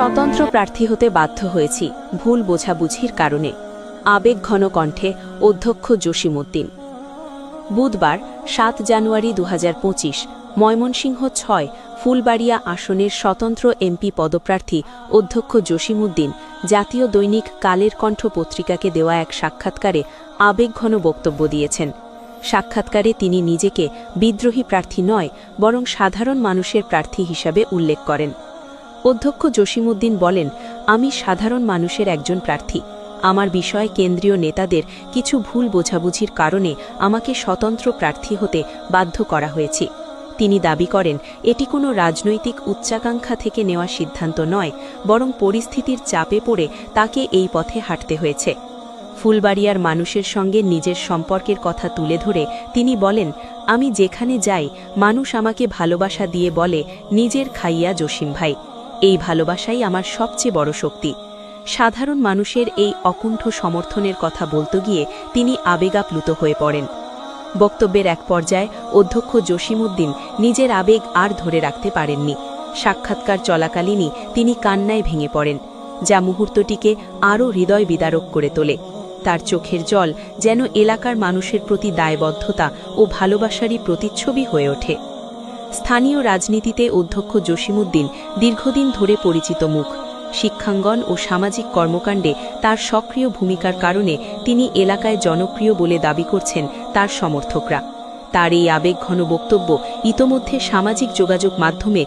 স্বতন্ত্র প্রার্থী হতে বাধ্য হয়েছি ভুল বোঝাবুঝির কারণে। আবেগঘন কণ্ঠে অধ্যক্ষ জসিমউদ্দিন। বুধবার, সাত জানুয়ারি দু হাজার পঁচিশ, ময়মনসিংহ ছয়, ফুলবাড়িয়া আসনের স্বতন্ত্র এমপি পদপ্রার্থী অধ্যক্ষ জসিমউদ্দিন জাতীয় দৈনিক কালের কণ্ঠ পত্রিকাকে দেওয়া এক সাক্ষাৎকারে আবেগঘন বক্তব্য দিয়েছেন। সাক্ষাৎকারে তিনি নিজেকে বিদ্রোহী প্রার্থী নয়, বরং সাধারণ মানুষের প্রার্থী হিসাবে উল্লেখ করেন। অধ্যক্ষ জসিমউদ্দিন বলেন, আমি সাধারণ মানুষের একজন প্রার্থী। আমার বিষয়ে কেন্দ্রীয় নেতাদের কিছু ভুল বোঝাবুঝির কারণে আমাকে স্বতন্ত্র প্রার্থী হতে বাধ্য করা হয়েছে। তিনি দাবি করেন, এটি কোনো রাজনৈতিক উচ্চাকাঙ্ক্ষা থেকে নেওয়া সিদ্ধান্ত নয়, বরং পরিস্থিতির চাপে পড়ে তাকে এই পথে হাঁটতে হয়েছে। ফুলবাড়িয়ার মানুষের সঙ্গে নিজের সম্পর্কের কথা তুলে ধরে তিনি বলেন, আমি যেখানে যাই, মানুষ আমাকে ভালোবাসা দিয়ে বলে, নিজের খাইয়া জসিম ভাই। এই ভালোবাসাই আমার সবচেয়ে বড় শক্তি। সাধারণ মানুষের এই অকুণ্ঠ সমর্থনের কথা বলতে গিয়ে তিনি আবেগাপ্লুত হয়ে পড়েন। বক্তব্যের এক পর্যায়ে অধ্যক্ষ জসিমউদ্দিন নিজের আবেগ আর ধরে রাখতে পারেননি। সাক্ষাৎকার চলাকালীনই তিনি কান্নায় ভেঙে পড়েন, যা মুহূর্তটিকে আরও হৃদয় বিদারক করে তোলে। তার চোখের জল যেন এলাকার মানুষের প্রতি দায়বদ্ধতা ও ভালোবাসারই প্রতিচ্ছবি হয়ে ওঠে। স্থানীয় রাজনীতিতে অধ্যক্ষ জসিমুদ্দিন দীর্ঘদিন ধরে পরিচিত মুখ। শিক্ষাঙ্গন ও সামাজিক কর্মকাণ্ডে তার সক্রিয় ভূমিকার কারণে তিনি এলাকায় জনপ্রিয় বলে দাবি করছেন তার সমর্থকরা। তার এই আবেগঘন বক্তব্য ইতোমধ্যে সামাজিক যোগাযোগ মাধ্যমে